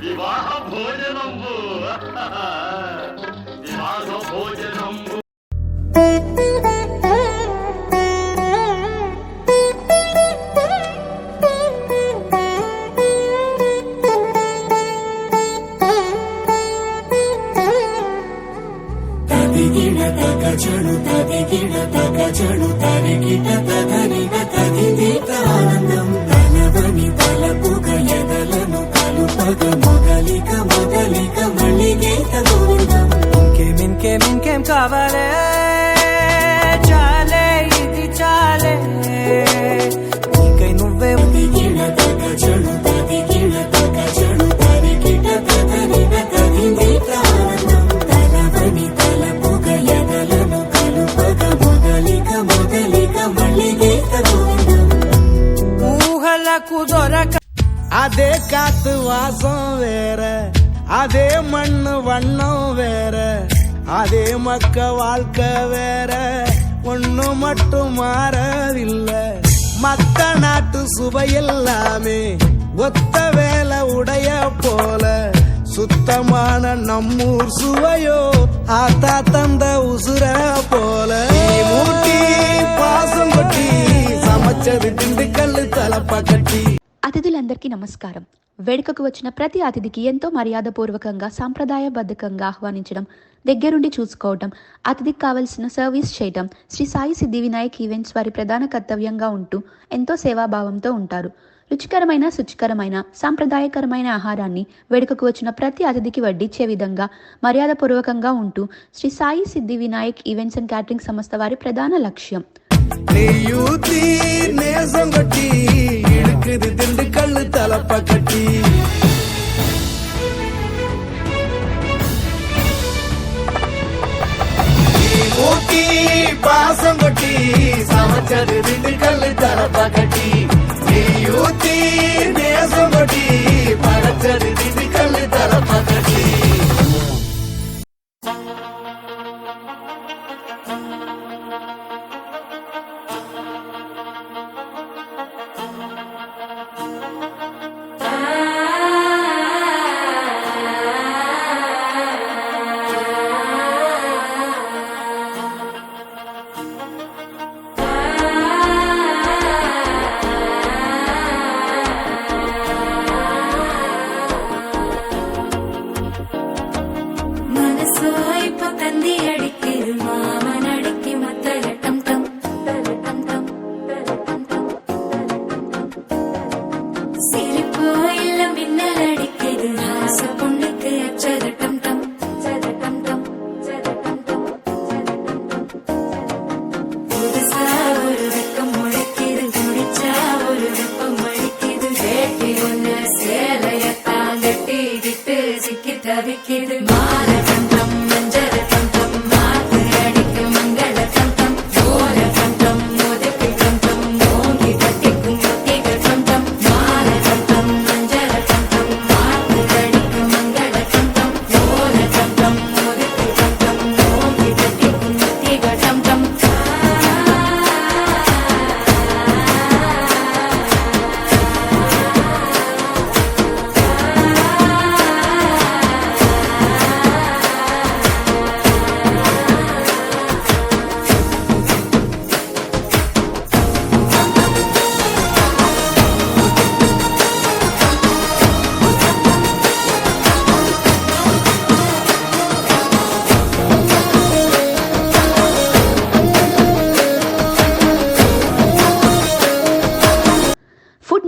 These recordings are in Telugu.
వివాహ భోజనంబు వివాహ భోజనంబు காத்து வாசம் வேற. அதே மண்ணு வண்ணம் வேற. அதே மக்க வாழ்க்கை வேற. ஒண்ணு மட்டும் மாறவில்லை. மத்த நாட்டு சுவையெல்லாமே ஒத்த வேலை உடைய போல. சுத்தமான நம்மூர் சுவையோ ஆத்தா தந்த உசுர போல. மூட்டி பாசம் கொட்டி சமைச்சது திண்டுக்கல்லு தலப்பா கட்டி అతిథులందరికీ నమస్కారం. వేడుకకు వచ్చిన ప్రతి అతిథికి ఎంతో మర్యాదపూర్వకంగా సాంప్రదాయబద్ధకంగా ఆహ్వానించడం దగ్గరుండి చూసుకోవటం అతిథికి కావలసిన సర్వీస్ చేయటం శ్రీ సాయి సిద్ధి వినాయక్ ఈవెంట్స్ వారి ప్రధాన కర్తవ్యంగా ఉంటూ ఎంతో సేవాభావంతో ఉంటారు. రుచికరమైన శుచికరమైన సాంప్రదాయకరమైన ఆహారాన్ని వేడుకకు వచ్చిన ప్రతి అతిథికి వడ్డించే విధంగా మర్యాదపూర్వకంగా ఉంటూ Shri Sai Siddhi Vinayak events and catering సంస్థ వారి ప్రధాన లక్ష్యం. நெய்யூத்தி நேசம் கொட்டி இழுக்குது திண்டுக்கல்லு தலப்ப கட்டி. ஊட்டி பாசம் கொட்டி சமைச்சது திண்டுக்கல்லு தலப்ப கட்டி. நெய்யூத்தி நேசம் கொட்டி படைச்சது திண்டுக்கல்லு தலப்ப கட்டி.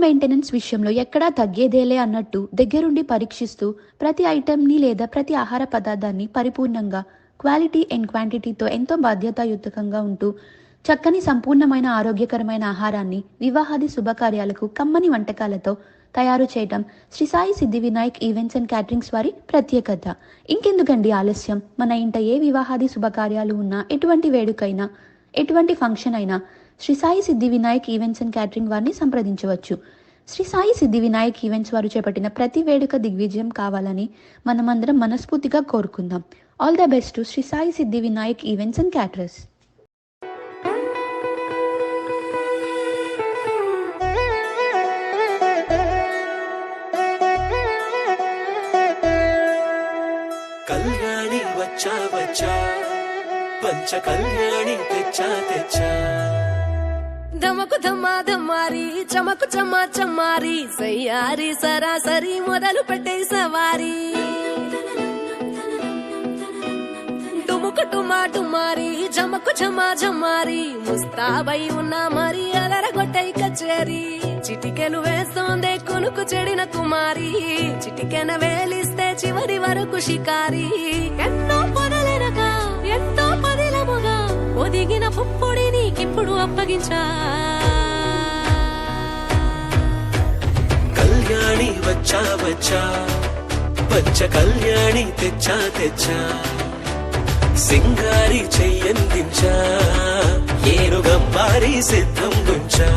మెయింటెనెన్స్ విషయంలో ఎక్కడా తగ్గేదేలే అన్నట్టు దగ్గరుండి పరీక్షిస్తూ ప్రతి ఐటెంని లేదా ప్రతి ఆహార పదార్థాన్ని పరిపూర్ణంగా క్వాలిటీ అండ్ క్వాంటిటీతో ఎంతో బాధ్యతాయుతకంగా ఉంటూ చక్కని సంపూర్ణమైన ఆరోగ్యకరమైన ఆహారాన్ని వివాహాది శుభకార్యాలకు కమ్మని వంటకాలతో తయారు చేయటం Shri Sai Siddhi Vinayak events and caterings వారి ప్రత్యేకత. ఇంకెందుకండి ఆలస్యం? మన ఇంట ఏ వివాహాది శుభకార్యాలు ఉన్నా ఎటువంటి వేడుకైనా ఎటువంటి ఫంక్షన్ అయినా Shri Sai Siddhi Vinayak events and catering వారిని సంప్రదించవచ్చు. శ్రీ సాయి సిద్ధి వినాయక్ ఈవెంట్స్ వారు చేపట్టిన ప్రతి వేడుక దిగ్విజయం కావాలని మనమందరం మనస్ఫూర్తిగా కోరుకుందాం. All the best Shri Sai Siddhi Vinayak events and caterers. వచ్చా వచ్చా పంచ కళ్యాణి తెచ్చా తెచ్చా. ధమకు ధమ్మా ధమ్మారి చమకు చమ్మా చమ్మారి సయ్యారి సరాసరి మొదలు పెట్టే సవారి. టుముకు టుమా టుమారి జమకు జమా జమ్మారి ముస్తాబై ఉన్నా మరి అలరగొట్టై కచేరి. చిటికెలు వేస్తోందే కొనుకు చెడిన కుమారి చిటికెన వేలిస్తే చివరి వరకు షికారి. ఎన్నో పొదలెనగా ఎంతో పదిలముగా ఒదిగిన పుప్పొడి నీకిప్పుడు అప్పగించా? కళ్యాణి వచ్చా వచ్చా వచ్చ కళ్యాణి తెచ్చా తెచ్చా సింగారి చెయ్యందించా ఏనుగంబారి సిద్ధం గుంచా.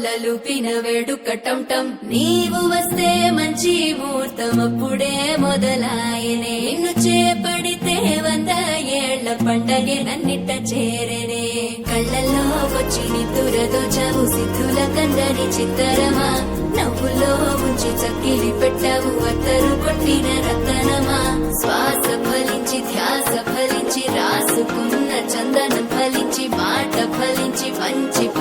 మొలలుపిన వేడుకటంటం. నీవు వస్తే మంచి ముహూర్తమప్పుడే మొదలాయనే నిన్ను చేపడితే వంద ఏళ్ళ పండగే నన్నిట చేరనే. కళ్ళల్లో వచ్చి నిద్దురతో చావు సిద్ధుల కందరి చిత్తరమా. నవ్వులో ఉంచి చక్కిలి పెట్టావు అత్తరు కొట్టిన రతనమా. శ్వాస ఫలించి ధ్యాస ఫలించి రాసుకున్న చందన ఫలించి మాట ఫలించి పంచి